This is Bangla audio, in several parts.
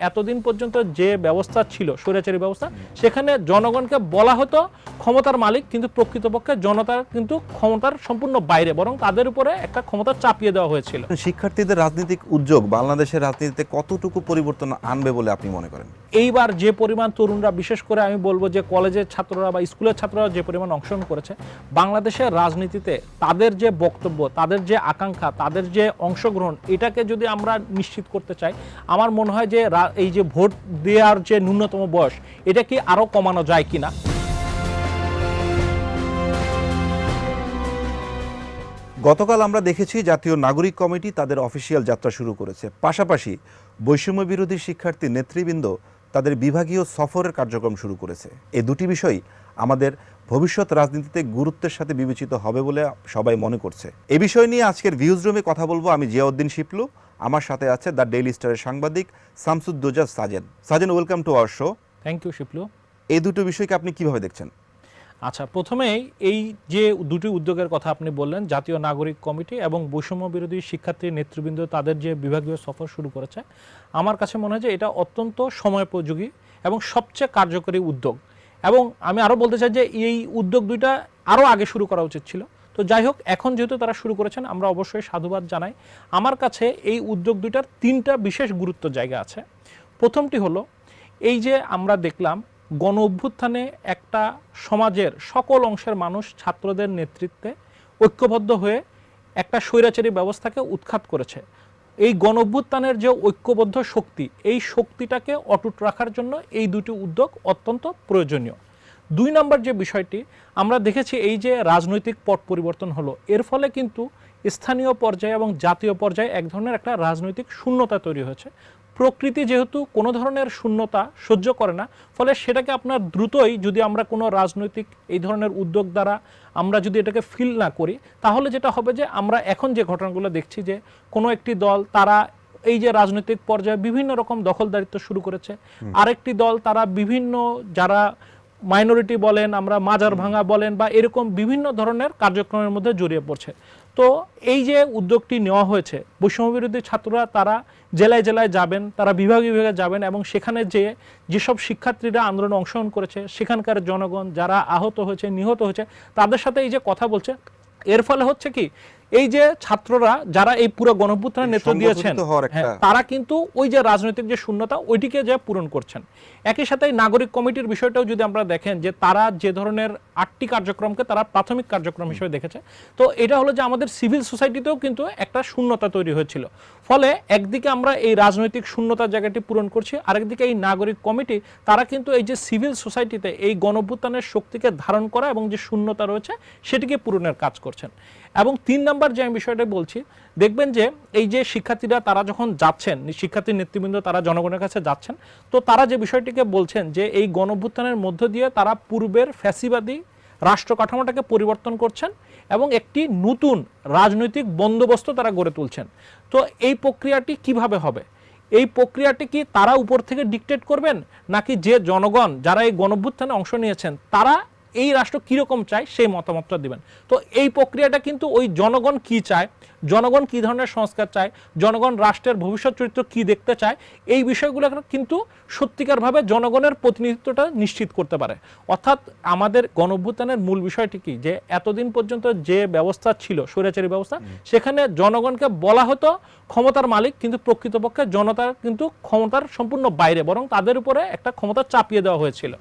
এতদিন পর্যন্ত যে ব্যবস্থা ছিল স্বৈরাচারী ব্যবস্থা সেখানে জনগণকে বলা হতো ক্ষমতার মালিক কিন্তু প্রকৃতপক্ষে জনতার কিন্তু ক্ষমতার সম্পূর্ণ বাইরে বরং তাদের উপরে একটা ক্ষমতা চাপিয়ে দেওয়া হয়েছিল। শিক্ষার্থীদের রাজনৈতিক উদ্যোগ বাংলাদেশের রাজনীতিতে কতটুকু পরিবর্তন আনবে বলে আপনি মনে করেন? এইবার যে পরিমাণ তরুণরা বিশেষ করে আমি বলব যে কলেজের ছাত্ররা বা স্কুলের ছাত্ররা যে পরিমাণ অংশগ্রহণ করেছে বাংলাদেশের রাজনীতিতে তাদের যে বক্তব্য তাদের যে আকাঙ্ক্ষা তাদের যে অংশগ্রহণ এটাকে যদি আমরা নিশ্চিত করতে চাই আমার মনে হয় যে এই যে ভোট দেওয়ার যে ন্যূনতম বয়স, এটা কি আরও কমানো যায় কিনা? গতকাল আমরা দেখেছি জাতীয় নাগরিক কমিটি তাদের অফিসিয়াল যাত্রা শুরু করেছে। পাশাপাশি বৈষম্য বিরোধী শিক্ষার্থী নেতৃবৃন্দ তাদের বিভাগীয় সফরের কার্যক্রম শুরু করেছে। এই দুটি বিষয় আমাদের ভবিষ্যৎ রাজনীতিতে গুরুত্বের সাথে বিবেচিত হবে বলে সবাই মনে করছে। এ বিষয় নিয়ে আজকের ভিউজ রুমে কথা বলব আমি জিয়াউদ্দিন শিপলু। আমার সাথে আছে দ্য ডেইলি স্টারের সাংবাদিক Shamsuddoza Sajen Sajen welcome to our show. Thank you Shiplu. এই দুটো বিষয়কে আপনি কীভাবে দেখছেন? আচ্ছা প্রথমেই এই যে দুটি উদ্যোগের কথা আপনি বললেন জাতীয় নাগরিক কমিটি এবং বৈষম্য বিরোধী শিক্ষার্থী নেতৃবৃন্দ তাদের যে বিভাগীয় সফর শুরু করেছে আমার কাছে মনে হয় যে এটা অত্যন্ত সময়োপযোগী এবং সবচেয়ে কার্যকরী উদ্যোগ। এবং আমি আরও বলতে চাই যে এই উদ্যোগ দুইটা আরও আগে শুরু করা উচিত ছিল। তো যাই হোক, এখন যেহেতু তারা শুরু করেছেন, আমরা অবশ্যই সাধুবাদ জানাই। আমার কাছে এই উদ্যোগ দুইটার তিনটা বিশেষ গুরুত্ব জায়গা আছে। প্রথমটি হলো, এই যে আমরা দেখলাম, গণ অভ্যুত্থানে একটা সমাজের সকল অংশের মানুষ ছাত্রদের নেতৃত্বে ঐক্যবদ্ধ হয়ে একটা স্বৈরাচারী ব্যবস্থাকে উৎখাত করেছে। এই গণ অভ্যুত্থানের যে ঐক্যবদ্ধ শক্তি, এই শক্তিটাকে অটুট রাখার জন্য এই দুটি উদ্যোগ অত্যন্ত প্রয়োজনীয়। দুই নম্বর যে বিষয়টি আমরা দেখেছি এই যে রাজনৈতিক পট পরিবর্তন হলো এর ফলে কিন্তু স্থানীয় পর্যায়ে এবং জাতীয় পর্যায়ে এক ধরনের একটা রাজনৈতিক শূন্যতা তৈরি হয়েছে। প্রকৃতি যেহেতু কোনো ধরনের শূন্যতা সহ্য করে না ফলে সেটাকে আপনার দ্রুতই যদি আমরা কোনো রাজনৈতিক এই ধরনের উদ্যোগ দ্বারা আমরা যদি এটাকে ফিল না করি তাহলে যেটা হবে যে আমরা এখন যে ঘটনাগুলো দেখছি যে কোনো একটি দল তারা এই যে রাজনৈতিক পর্যায়ে বিভিন্ন রকম দখলদারিত্ব শুরু করেছে। আরেকটি দল তারা বিভিন্ন যারা মাইনরিটি বলেন আমরা মাজার ভাঙা বলেন বা এরকম বিভিন্ন ধরনের কার্যক্রমের মধ্যে জড়িয়ে পড়ছে। তো এই যে উদ্যোগটি নেওয়া হয়েছে বৈষম্য বিরোধী ছাত্ররা তারা জেলায় জেলায় যাবেন তারা বিভাগে বিভাগে যাবেন এবং সেখানে যে যেসব শিক্ষার্থীরা আন্দোলনে অংশগ্রহণ করেছে সেখানকার জনগণ যারা আহত হয়েছে নিহত হয়েছে তাদের সাথে এই যে কথা বলছে এর ফলে হচ্ছে কি এই যে ছাত্ররা যারা এই পুরো গণভ্যুত্থানের নেতৃত্ব দিয়েছেন হ্যাঁ, তারা কিন্তু ওই যে রাজনৈতিক যে শূন্যতা ওইটিকে যে পূরণ করছেন। একই সাথে নাগরিক কমিটির বিষয়টাও যদি আমরা দেখেন যে তারা যে ধরনের আটটি কার্যক্রমকে তারা প্রাথমিক কার্যক্রম হিসেবে দেখেছে। তো এটা হলো যে আমাদের সিভিল সোসাইটিতেও কিন্তু একটা শূন্যতা তৈরি হয়েছিল। ফলে একদিকে আমরা এই রাজনৈতিক শূন্যতার জায়গাটি পূরণ করছি আরেকদিকে এই নাগরিক কমিটি তারা কিন্তু এই যে সিভিল সোসাইটিতে এই গণভ্যুত্থানের শক্তিকে ধারণ করা এবং যে শূন্যতা রয়েছে সেটিকে পূরণের কাজ করছেন। এবং তিন নাম্বার যে আমি বিষয়টা বলছি, দেখবেন যে এই যে শিক্ষার্থীরা তারা যখন যাচ্ছেন, শিক্ষার্থী নেতৃবৃন্দ তারা জনগণের কাছে যাচ্ছেন, তো তারা যে বিষয়টিকে বলছেন যে এই গণভ্যুত্থানের মধ্য দিয়ে তারা পূর্বের ফ্যাসিবাদী রাষ্ট্র কাঠামোটাকে পরিবর্তন করছেন এবং একটি নতুন রাজনৈতিক বন্দোবস্ত তারা গড়ে তুলছেন। তো এই প্রক্রিয়াটি কীভাবে হবে? এই প্রক্রিয়াটি কি তারা উপর থেকে ডিকটেট করবেন? নাকি যে জনগণ যারা এই গণভ্যুত্থানে অংশ নিয়েছেন, তারা এই রাষ্ট্র কীরকম চায় সেই মতামতটা দিবেন। তো এই প্রক্রিয়াটা কিন্তু ওই জনগণ কি চায় জনগণ কি ধরনের সংস্কার চায় জনগণ রাষ্ট্রের ভবিষ্যৎ চরিত্র কি দেখতে চায় এই বিষয়গুলো কিন্তু সত্যিকারভাবে জনগণের প্রতিনিধিত্বটা নিশ্চিত করতে পারে। অর্থাৎ আমাদের গণভ্যুত্থানের মূল বিষয়টি কি? যে এতদিন পর্যন্ত যে ব্যবস্থা ছিল স্বৈরাচারী ব্যবস্থা সেখানে জনগণকে বলা হতো ক্ষমতার মালিক কিন্তু প্রকৃতপক্ষে জনতার কিন্তু ক্ষমতার সম্পূর্ণ বাইরে বরং তাদের উপরে একটা ক্ষমতা চাপিয়ে দেওয়া হয়েছিল।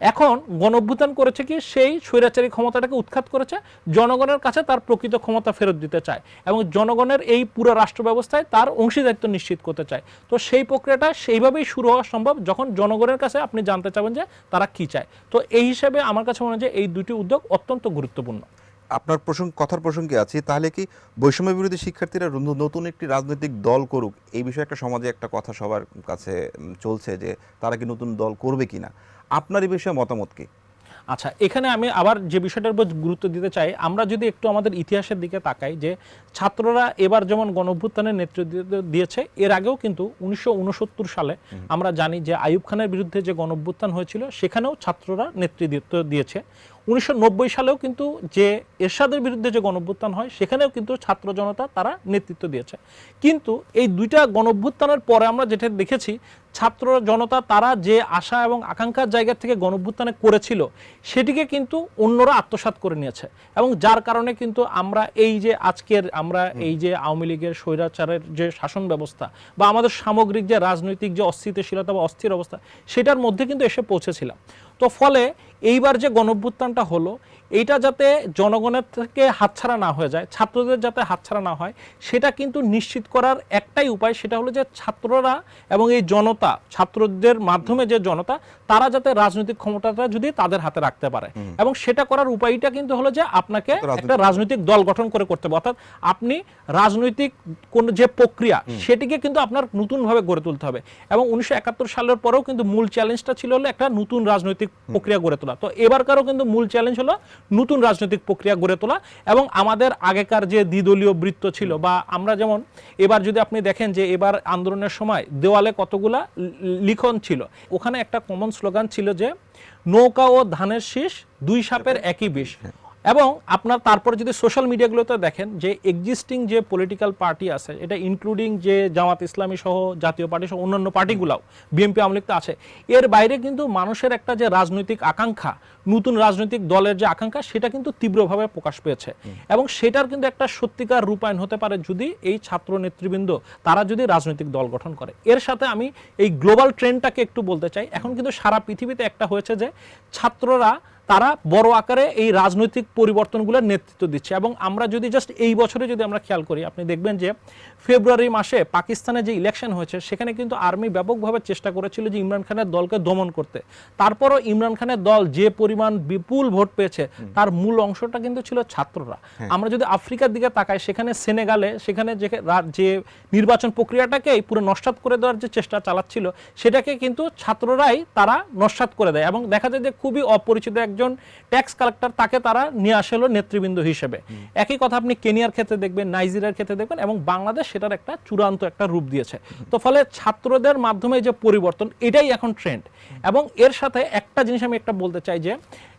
এখন গণঅভ্যুত্থান করেছে কি? সেই স্বৈরাচারী ক্ষমতাটাকে উৎখাত করেছে, জনগণের কাছে তার প্রকৃত ক্ষমতা ফেরত দিতে চায় এবং জনগণের এই পুরো রাষ্ট্র ব্যবস্থায় তার অংশীদারিত্ব নিশ্চিত করতে চায়। তো সেই প্রক্রিয়াটা সেইভাবেই শুরু হওয়া সম্ভব যখন জনগণের কাছে আপনি জানতে চাবেন যে তারা কি চায়। তো এই হিসেবে আমার কাছে মনে হয় যে এই দুটি উদ্যোগ অত্যন্ত গুরুত্বপূর্ণ। আপনার প্রসঙ্গ, কথার প্রসঙ্গে আছি, তাহলে কি বৈষম্য বিরোধী শিক্ষার্থীরা নতুন একটি রাজনৈতিক দল করুক, এই বিষয়ে একটা সমাজে একটা কথা সবার কাছে চলছে যে তারা কি নতুন দল করবে কিনা? আপনার এই বিষয়ে মতামত কি? আচ্ছা এখানে আমি আবার যে বিষয়টার উপর গুরুত্ব দিতে চাই আমরা যদি একটু আমাদের ইতিহাসের দিকে তাকাই যে ছাত্ররা এবার যেমন গণঅভ্যুত্থানের নেতৃত্ব দিয়েছে এর আগেও কিন্তু উনিশশো উনসত্তর সালে আমরা জানি যে আইয়ুব খানের বিরুদ্ধে যে গণঅভ্যুত্থান হয়েছিল সেখানেও ছাত্ররা নেতৃত্ব দিয়েছে। উনিশশো নব্বই সালেও কিন্তু যে এরশাদের বিরুদ্ধে যে গণঅভ্যুত্থান হয় সেখানেও কিন্তু ছাত্র জনতা তারা নেতৃত্ব দিয়েছে। কিন্তু এই দুইটা গণভ্যুত্থানের পরে আমরা যেটা দেখেছি ছাত্র জনতা তারা যে আশা এবং আকাঙ্ক্ষার জায়গা থেকে গণঅভ্যুত্থানে করেছিল সেটিকে কিন্তু অন্যরা আত্মসাৎ করে নিয়েছে। এবং যার কারণে কিন্তু আমরা এই যে আজকের আমরা এই যে আওয়ামী লীগের স্বৈরাচারের যে শাসন ব্যবস্থা বা আমাদের সামগ্রিক যে রাজনৈতিক যে অস্থিতিশীলতা বা অস্থির অবস্থা সেটার মধ্যে কিন্তু এসে পৌঁছেছিলাম। তো ফলে এইবার যে গণঅভ্যুত্থানটা হলো এইটা যাতে জনগণের থেকে হাতছাড়া না হয়ে যায় ছাত্রদের যাতে হাতছাড়া না হয় সেটা কিন্তু নিশ্চিত করার একটাই উপায় সেটা হলো যে ছাত্ররা এবং এই জনতা ছাত্রদের মাধ্যমে যে জনতা তারা যাতে রাজনৈতিক ক্ষমতাটা যদি তাদের হাতে রাখতে পারে। এবং সেটা করার উপায়টা কিন্তু হলো যে আপনাকে একটা রাজনৈতিক দল গঠন করে করতে হবে। অর্থাৎ আপনি রাজনৈতিক কোন যে প্রক্রিয়া সেটিকে কিন্তু আপনার নতুনভাবে গড়ে তুলতে হবে। এবং উনিশশো একাত্তর সালের পরেও কিন্তু মূল চ্যালেঞ্জটা ছিল হলো একটা নতুন রাজনৈতিক প্রক্রিয়া গড়ে তোলা। তো এবারকারও কিন্তু মূল চ্যালেঞ্জ হলো নতুন রাজনৈতিক প্রক্রিয়া গড়ে তোলা এবং আমাদের আগেকার যে দ্বিদলীয় বৃত্ত ছিল বা আমরা যেমন, এবার যদি আপনি দেখেন যে এবার আন্দোলনের সময় দেওয়ালে কতগুলা লিখন ছিল, ওখানে একটা কমন স্লোগান ছিল যে নৌকা ও ধানের শীষ দুই সাপের একই বিষ। এবং আপনার তারপরে যদি সোশ্যাল মিডিয়াগুলোতে দেখেন যে এক্সিস্টিং যে পলিটিক্যাল পার্টি আছে, এটা ইনক্লুডিং যে জামাত ইসলামী সহ, জাতীয় পার্টি সহ, অন্যান্য পার্টিগুলাও বিএনপি আওয়ামী লীগ আছে, এর বাইরে কিন্তু মানুষের একটা যে রাজনৈতিক আকাঙ্ক্ষা নতুন রাজনৈতিক দলের যে আকাঙ্ক্ষা, সেটা কিন্তু তীব্রভাবে প্রকাশ পেয়েছে। এবং সেটার কিন্তু একটা সত্যিকার রূপায়ণ হতে পারে যদি এই ছাত্র নেতৃবৃন্দ তারা যদি রাজনৈতিক দল গঠন করে। এর সাথে আমি এই গ্লোবাল ট্রেন্ডটাকে একটু বলতে চাই। এখন কিন্তু সারা পৃথিবীতে একটা হয়েছে যে, ছাত্ররা, তারা বড় আকারে এই রাজনৈতিক পরিবর্তনগুলোর নেতৃত্ব দিচ্ছে। এবং আমরা যদি জাস্ট এই বছরে যদি আমরা খেয়াল করি, আপনি দেখবেন যে, ফেব্রুয়ারি মাসে পাকিস্তানে যে ইলেকশন হয়েছে, সেখানে কিন্তু আর্মি ব্যাপকভাবে চেষ্টা করেছিল যে ইমরান খানের দলকে দমন করতে। তারপরও ইমরান খানের দল যে পরিমাণ বিপুল ভোট পেয়েছে তার মূল অংশটা কিন্তু ছিল ছাত্ররা। আমরা যদি আফ্রিকার দিকে তাকাই সেখানে সেনেগালে সেখানে যে যে নির্বাচন প্রক্রিয়াটাকে পুরো নস্বাত করে দেওয়ার যে চেষ্টা চালাচ্ছিল সেটাকে কিন্তু ছাত্ররাই তারা নস্বাত করে দেয় এবং দেখা যায় যে খুবই অপরিচিত একজন ট্যাক্স কালেক্টর তাকে তারা নিয়ে আসে হলো নেতৃবৃন্দ হিসেবে। একই কথা আপনি কেনিয়ার ক্ষেত্রে দেখবেন নাইজেরিয়ার ক্ষেত্রে দেখবেন এবং বাংলাদেশ সেটার একটা চূড়ান্ত একটা রূপ দিয়েছে। তো ফলে ছাত্রদের মাধ্যমে যে পরিবর্তন এটাই এখন ট্রেন্ড এবং এর সাথে একটা জিনিস আমি একটা বলতে চাই যে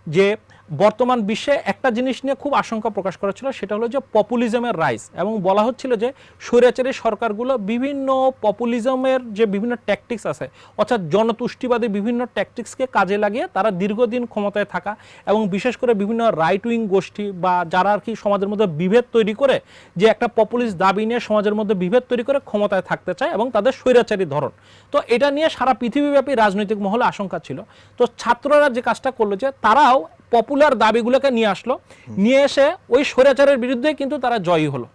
যে বর্তমান বিশ্বে একটা জিনিস নিয়ে খুব আশঙ্কা প্রকাশ করা ছিল সেটা হলো যে পপুলিজমের রাইস এবং বলা হচ্ছিল যে স্বৈরাচারী সরকারগুলো বিভিন্ন পপুলিজমের যে বিভিন্ন ট্যাকটিক্স আছে, অর্থাৎ জনতুষ্টিবাদী বিভিন্ন ট্যাকটিক্সকে কাজে লাগিয়ে তারা দীর্ঘদিন ক্ষমতায় থাকা এবং বিশেষ করে বিভিন্ন রাইট উইং গোষ্ঠী বা যারা আর কি সমাজের মধ্যে বিভেদ তৈরি করে, যে একটা পপুলিস্ট দাবি নিয়ে সমাজের মধ্যে বিভেদ তৈরি করে ক্ষমতায় থাকতে চায় এবং তাদের স্বৈরাচারী ধরন। তো এটা নিয়ে সারা পৃথিবীব্যাপী রাজনৈতিক মহলে আশঙ্কা ছিল। তো ছাত্ররা যে কাজটা করল যে তারাও পপুলার দাবিগুলোকে নিয়ে আসলো। নিয়ে এসে ওই স্বৈরাচারের বিরুদ্ধে কিন্তু তারা জয়ী হলো।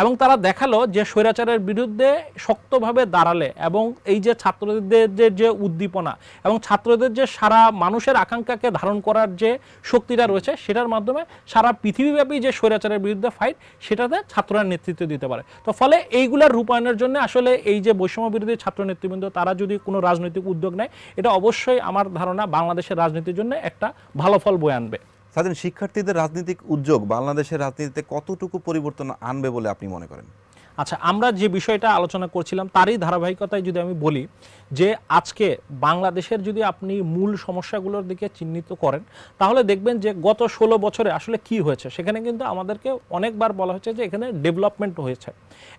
এবং তারা দেখাল যে স্বৈরাচারের বিরুদ্ধে শক্তভাবে দাঁড়ালে এবং এই যে ছাত্রদের যে উদ্দীপনা এবং ছাত্রদের যে সারা মানুষের আকাঙ্ক্ষাকে ধারণ করার যে শক্তিটা রয়েছে, সেটার মাধ্যমে সারা পৃথিবীব্যাপী যে স্বৈরাচারের বিরুদ্ধে ফাইট সেটাতে ছাত্ররা নেতৃত্ব দিতে পারে। তো ফলে এইগুলার রূপায়ণের জন্য আসলে এই যে বৈষম্য বিরোধী ছাত্র নেতৃবৃন্দ, তারা যদি কোনো রাজনৈতিক উদ্যোগ নেয়, এটা অবশ্যই আমার ধারণা বাংলাদেশের রাজনীতির জন্য একটা ভালো ফল বয়ে আনবে। স্বাধীন শিক্ষার্থীদের রাজনৈতিক উদ্যোগ বাংলাদেশের রাজনীতিতে কতটুকু পরিবর্তন আনবে বলে আপনি মনে করেন? আচ্ছা আমরা যে বিষয়টা আলোচনা করছিলাম তারই ধারাবাহিকতায় যদি আমি বলি যে আজকে বাংলাদেশের যদি আপনি মূল সমস্যাগুলোর দিকে চিহ্নিত করেন, তাহলে দেখবেন যে গত ষোলো বছরে আসলে কি হয়েছে? সেখানে কিন্তু আমাদেরকে অনেকবার বলা হচ্ছে যে এখানে ডেভেলপমেন্ট হয়েছে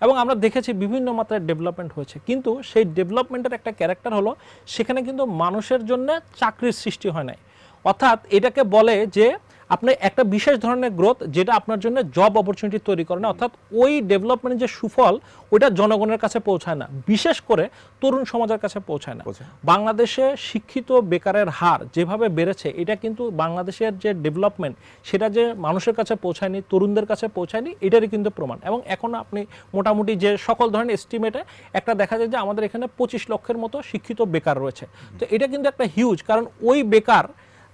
এবং আমরা দেখেছি বিভিন্ন মাত্রায় ডেভেলপমেন্ট হয়েছে। কিন্তু সেই ডেভেলপমেন্টের একটা ক্যারেক্টার হলো সেখানে কিন্তু মানুষের জন্য চাকরির সৃষ্টি হয় নাই। অর্থাৎ এটাকে বলে যে আপনি একটা বিশেষ ধরনের গ্রোথ যেটা আপনার জন্য জব অপরচুনিটি তৈরি করে না অর্থাৎ ওই ডেভেলপমেন্টের যে সুফল ওইটা জনগণের কাছে পৌঁছায় না। বিশেষ করে তরুণ সমাজের কাছে পৌঁছায় না। বাংলাদেশে শিক্ষিত বেকারের হার যেভাবে বেড়েছে এটা কিন্তু বাংলাদেশের যে ডেভেলপমেন্ট সেটা যে মানুষের কাছে পৌঁছায়নি তরুণদের কাছে পৌঁছায়নি এটারই কিন্তু প্রমাণ। এবং এখন আপনি মোটামুটি যে সকল ধরনের এস্টিমেটে একটা দেখা যায় যে আমাদের এখানে পঁচিশ লক্ষের মতো শিক্ষিত বেকার রয়েছে। তো এটা কিন্তু একটা হিউজ কারণ ওই বেকার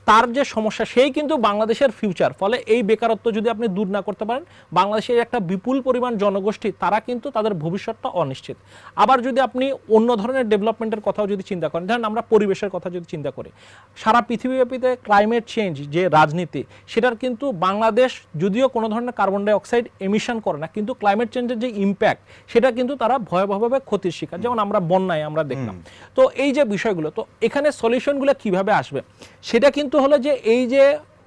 তার যে সমস্যা সেই কিন্তু বাংলাদেশের ফিউচার ফলে এই বেকারত্ব যদি আপনি দূর না করতে পারেন বাংলাদেশের একটা বিপুল পরিমাণ জনগোষ্ঠী তারা কিন্তু তাদের ভবিষ্যৎটা অনিশ্চিত। আবার যদি আপনি অন্য ধরনের ডেভেলপমেন্টের কথাও যদি চিন্তা করেন ধরেন আমরা পরিবেশের কথা যদি চিন্তা করি সারা পৃথিবীব্যাপীতে ক্লাইমেট চেঞ্জ যে রাজনীতি সেটার কিন্তু বাংলাদেশ যদিও কোনো ধরনের কার্বন ডাই অক্সাইড এমিশন করে না কিন্তু ক্লাইমেট চেঞ্জের যে ইম্প্যাক্ট সেটা কিন্তু তারা ভয়াবহভাবে ক্ষতির শিকার। যেমন আমরা বন্যায় আমরা দেখলাম। তো এই যে বিষয়গুলো তো এখানে সলিউশনগুলো কীভাবে আসবে? সেটা কিন্তু হলো যে এই যে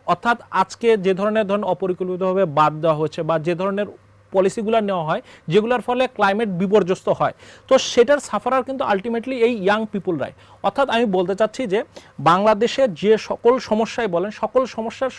অর্থাৎ আজকে যে ধরনের ধরনের অপরিকল্পিতভাবে বাদ দেওয়া হচ্ছে বা যে ধরনের পলিসিগুলো নেওয়া হয়, যেগুলোর ফলে ক্লাইমেট বিপর্যস্ত হয়, তো সেটার সাফারার কিন্তু আলটিমেটলি এই ইয়াং পিপুলরাই অর্থাৎ আমি বলতে চাচ্ছি যে বাংলাদেশের যে সকল সমস্যায় বলেন, সকল সমস্যার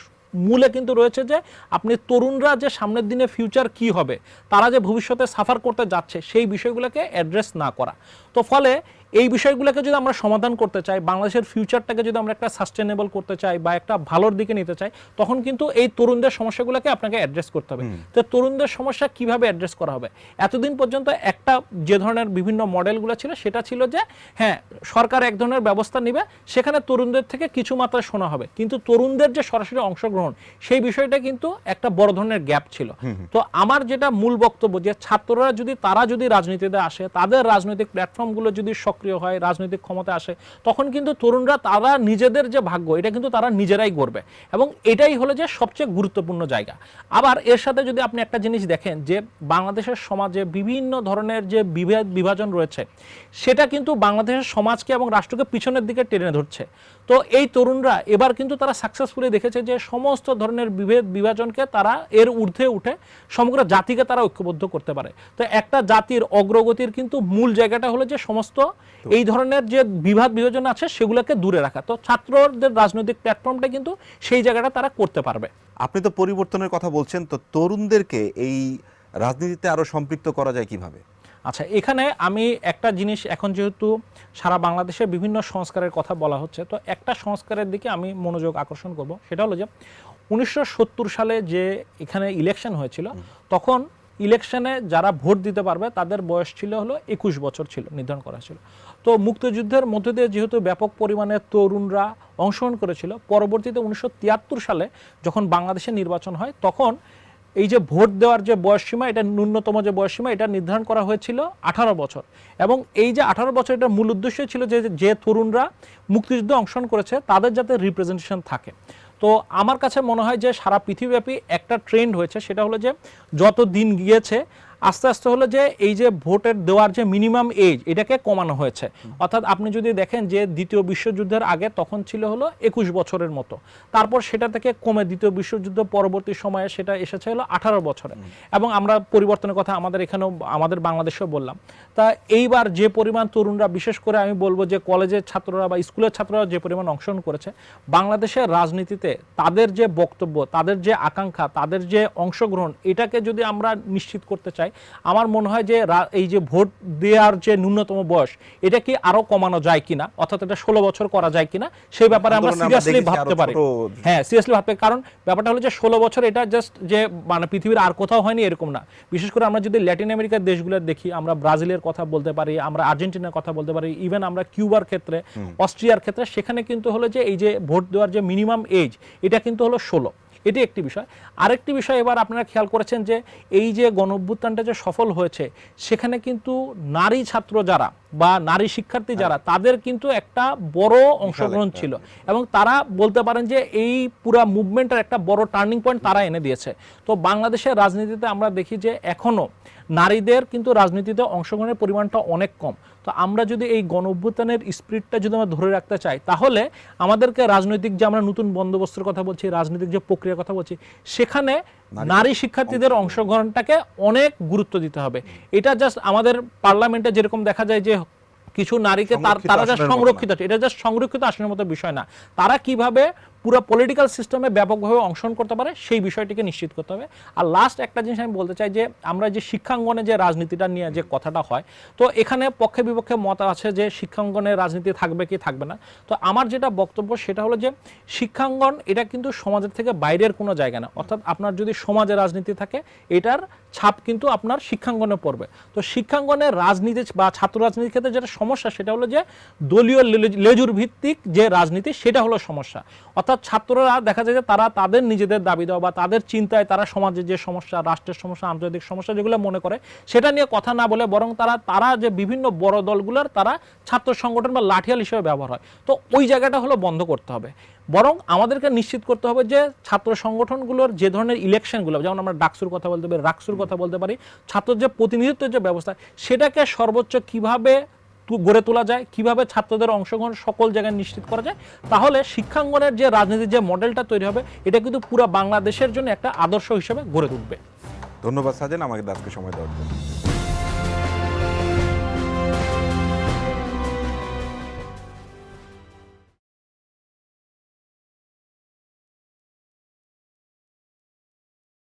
মূলে কিন্তু রয়েছে যে আপনি তরুণরা যে সামনের দিনে ফিউচার কি হবে, তারা যে ভবিষ্যতে সাফার করতে যাচ্ছে, সেই বিষয়গুলোকে অ্যাড্রেস না করা। তো ফলে এই বিষয়গুলোকে যদি আমরা সমাধান করতে চাই বাংলাদেশের ফিউচারটাকে যদি আমরা একটা সাস্টেনেবল করতে চাই বা একটা ভালোর দিকে নিতে চাই তখন কিন্তু এই তরুণদের সমস্যাগুলোকে আপনাকে অ্যাড্রেস করতে হবে। তো তরুণদের সমস্যা কীভাবে অ্যাড্রেস করা হবে? এতদিন পর্যন্ত একটা যে ধরনের বিভিন্ন মডেলগুলো ছিল সেটা ছিল যে হ্যাঁ সরকার এক ধরনের ব্যবস্থা নেবে সেখানে তরুণদের থেকে কিছু মাত্রায় শোনা হবে। কিন্তু তরুণদের যে সরাসরি অংশগ্রহণ সেই বিষয়টা কিন্তু একটা বড় ধরনের গ্যাপ ছিল। তো আমার যেটা মূল বক্তব্য যে ছাত্ররা যদি তারা যদি রাজনীতিতে আসে তাদের রাজনৈতিক প্ল্যাটফর্মগুলো যদি সক্রিয় হয়, রাজনৈতিক ক্ষমতা আসে, তখন কিন্তু তরুণরা তারা নিজেদের যে ভাগ্য, এটা কিন্তু তারা নিজেরাই গড়বে। এবং এটাই হলো যে সবচেয়ে গুরুত্বপূর্ণ জায়গা। আবার এর সাথে যদি আপনি একটা জিনিস দেখেন যে বাংলাদেশের সমাজে বিভিন্ন ধরনের যে বিভেদ, বিভাজন রয়েছে, সেটা কিন্তু বাংলাদেশের সমাজকে এবং রাষ্ট্রকে পিছনের দিকে টেনে ধরছে। তো এই তরুণরা এবার কিন্তু তারা সাকসেসফুলি দেখেছে যে সমস্ত ধরনের বিভেদ, বিভাজনকে তারা এর ঊর্ধ্বে উঠে সমগ্র জাতিকে তারা ঐক্যবদ্ধ করতে পারে। তো একটা জাতির অগ্রগতির কিন্তু মূল জায়গাটা হলো যে সমস্ত এই ধরনের যে বিভাদ বিভাজন আছে সেগুলোকে দূরে রাখা। তো ছাত্রদের রাজনৈতিক প্ল্যাটফর্মটা কিন্তু সেই জায়গাটা তারা করতে পারবে। আপনি তো পরিবর্তনের কথা বলছেন তো তরুণদেরকে এই রাজনীতিতে আরও সম্পৃক্ত করা যায় কীভাবে? আচ্ছা এখানে আমি একটা জিনিস এখন যেহেতু সারা বাংলাদেশে বিভিন্ন সংস্কারের কথা বলা হচ্ছে তো একটা সংস্কারের দিকে আমি মনোযোগ আকর্ষণ করব। সেটা হলো যে উনিশশো সত্তর সালে যে এখানে ইলেকশন হয়েছিল তখন ইলেকশনে যারা ভোট দিতে পারবে তাদের বয়স ছিল হলো একুশ বছর ছিল নির্ধারণ করা ছিল তো মুক্তিযুদ্ধের মধ্যে দিয়ে যেহেতু ব্যাপক পরিমাণে তরুণরা অংশগ্রহণ করেছিল, পরবর্তীতে উনিশশো তিয়াত্তর সালে যখন বাংলাদেশে নির্বাচন হয়, তখন এই যে ভোট দেওয়ার যে বয়সসীমা এটা ন্যূনতম যে বয়সসীমা এটা নির্ধারণ করা হয়েছিল আঠারো বছর। এবং এই যে আঠারো বছর, এটার মূল উদ্দেশ্য ছিল যে যে তরুণরা মুক্তিযুদ্ধে অংশগ্রহণ করেছে, তাদের যাতে রিপ্রেজেন্টেশন থাকে। তো আমার কাছে মনে হয় যে সারা পৃথিবীব্যাপী একটা ট্রেন্ড হয়েছে, সেটা হলো যে যত দিন গিয়েছে আস্তে আস্তে হলো যে এই যে ভোটের দেওয়ার যে মিনিমাম এজ, এটাকে কমানো হয়েছে। অর্থাৎ আপনি যদি দেখেন যে দ্বিতীয় বিশ্বযুদ্ধের আগে তখন ছিল হলো একুশ বছরের মতো। তারপর সেটা থেকে কমে দ্বিতীয় বিশ্বযুদ্ধ পরবর্তী সময়ে সেটা এসেছে হলো আঠারো বছরে। এবং আমরা পরিবর্তনের কথা আমাদের এখানেও, আমাদের বাংলাদেশেও বললাম। তা এইবার যে পরিমাণ তরুণরা, বিশেষ করে আমি বলব যে কলেজের ছাত্ররা বা স্কুলের ছাত্ররা যে পরিমাণ অংশগ্রহণ করেছে, বাংলাদেশের রাজনীতিতে তাদের যে বক্তব্য, তাদের যে আকাঙ্ক্ষা, তাদের যে অংশগ্রহণ, এটাকে যদি আমরা নিশ্চিত করতে চাই আমার মনে হয় যে এই যে ভোট দেওয়ার যে ন্যূনতম বয়স এটা কি আরও কমানো যায় কিনা? অর্থাৎ এটা ষোলো বছর করা যায় কিনা? সেই ব্যাপারে আমরা সিরিয়াসলি ভাবতে আরও পারি। হ্যাঁ সিরিয়াসলি ভাবতে কারণ ব্যাপারটা হলো যে ষোলো বছর এটা জাস্ট যে মানে পৃথিবীর আর কোথাও হয়নি এরকম না। বিশেষ করে আমরা যদি ল্যাটিন আমেরিকার দেশগুলো দেখি আমরা ব্রাজিলের কথা বলতে পারি আমরা আর্জেন্টিনার কথা বলতে পারি ইভেন আমরা কিউবার ক্ষেত্রে অস্ট্রিয়ার ক্ষেত্রে সেখানে কিন্তু হলো যে এই যে ভোট দেওয়ার যে মিনিমাম এজ এটা কিন্তু হলো ষোলো। এটি একটি বিষয়। আরেকটি বিষয় এবার আপনারা খেয়াল করেছেন যে এই যে গণঅভ্যুত্থানটা যে সফল হয়েছে, সেখানে কিন্তু নারী ছাত্র যারা বা নারী শিক্ষার্থী যারা তাদের কিন্তু একটা বড় অংশগ্রহণ ছিল। এবং তারা বলতে পারেন যে এই পুরা মুভমেন্টের একটা বড় টার্নিং পয়েন্ট তারা এনে দিয়েছে। তো বাংলাদেশের রাজনীতিতে আমরা দেখি যে এখনও নারীদের কিন্তু রাজনীতিতে অংশগ্রহণের পরিমাণটা অনেক কম। তো আমরা যদি এই গণ অভ্যুত্থানের স্পিরিটটা যদি আমরা ধরে রাখতে চাই তাহলে আমাদেরকে রাজনৈতিক যে আমরা নতুন বন্দোবস্তের কথা বলছি রাজনৈতিক যে প্রক্রিয়ার কথা বলছি সেখানে নারী শিক্ষার্থীদের অংশগ্রহণটাকে অনেক গুরুত্ব দিতে হবে। এটা জাস্ট আমাদের পার্লামেন্টে যেরকম দেখা যায় যে কিছু নারীকে তার- তারা যা। সংরক্ষিত আছে, এটা জাস্ট সংরক্ষিত আসনের মতো বিষয় না। তারা কীভাবে পুরো পলিটিক্যাল সিস্টেমে ব্যাপকভাবে অংশগ্রহণ করতে পারে, সেই বিষয়টিকে নিশ্চিত করতে হবে। আর লাস্ট একটা জিনিস আমি বলতে চাই যে, আমরা যে শিক্ষাঙ্গনে যে রাজনীতিটা নিয়ে যে কথাটা হয়, তো এখানে পক্ষে বিপক্ষে মত আছে যে শিক্ষাঙ্গনে রাজনীতি থাকবে কি থাকবে না। তো আমার যেটা বক্তব্য সেটা হলো যে, শিক্ষাঙ্গন এটা কিন্তু সমাজের থেকে বাইরের কোনো জায়গা না। অর্থাৎ আপনার যদি সমাজে রাজনীতি থাকে, এটার ছাপ কিন্তু আপনার শিক্ষাঙ্গনে পড়বে। তো শিক্ষাঙ্গনের রাজনীতি বা ছাত্র রাজনীতির ক্ষেত্রে যেটা সমস্যা সেটা হলো যে, দলীয় লেজুর ভিত্তিক যে রাজনীতি সেটা হলো সমস্যা। অর্থাৎ ছাত্ররা দেখা যায় যে তারা তাদের নিজেদের দাবি দেওয়া বা তাদের চিন্তায় তারা সমাজের যে সমস্যা, রাষ্ট্রের সমস্যা, আন্তর্জাতিক সমস্যা যেগুলো মনে করে, সেটা নিয়ে কথা না বলে বরং তারা তারা যে বিভিন্ন বড় দলগুলোর তারা ছাত্র সংগঠন বা লাঠিয়াল হিসেবে ব্যবহার হয়। তো ওই জায়গাটা হলো বন্ধ করতে হবে। বরং আমাদেরকে নিশ্চিত করতে হবে যে ছাত্র সংগঠনগুলোর যে ধরনের ইলেকশনগুলো, যেমন আমরা ডাকসুর কথা বলতে পারি, রাকসুর কথা বলতে পারি ছাত্র যে প্রতিনিধিত্বের যে ব্যবস্থা, সেটাকে সর্বোচ্চ কীভাবে গড়ে তোলা যায়, কীভাবে ছাত্রদের অংশগ্রহণ সকল জায়গায় নিশ্চিত করা যায়, তাহলে শিক্ষাঙ্গনের যে রাজনীতির যে মডেলটা তৈরি হবে, এটা কিন্তু পুরো বাংলাদেশের জন্য একটা আদর্শ হিসেবে গড়ে তুলবে। ধন্যবাদ সাজেন, আমাকে আজকে সময় দেওয়ার জন্য।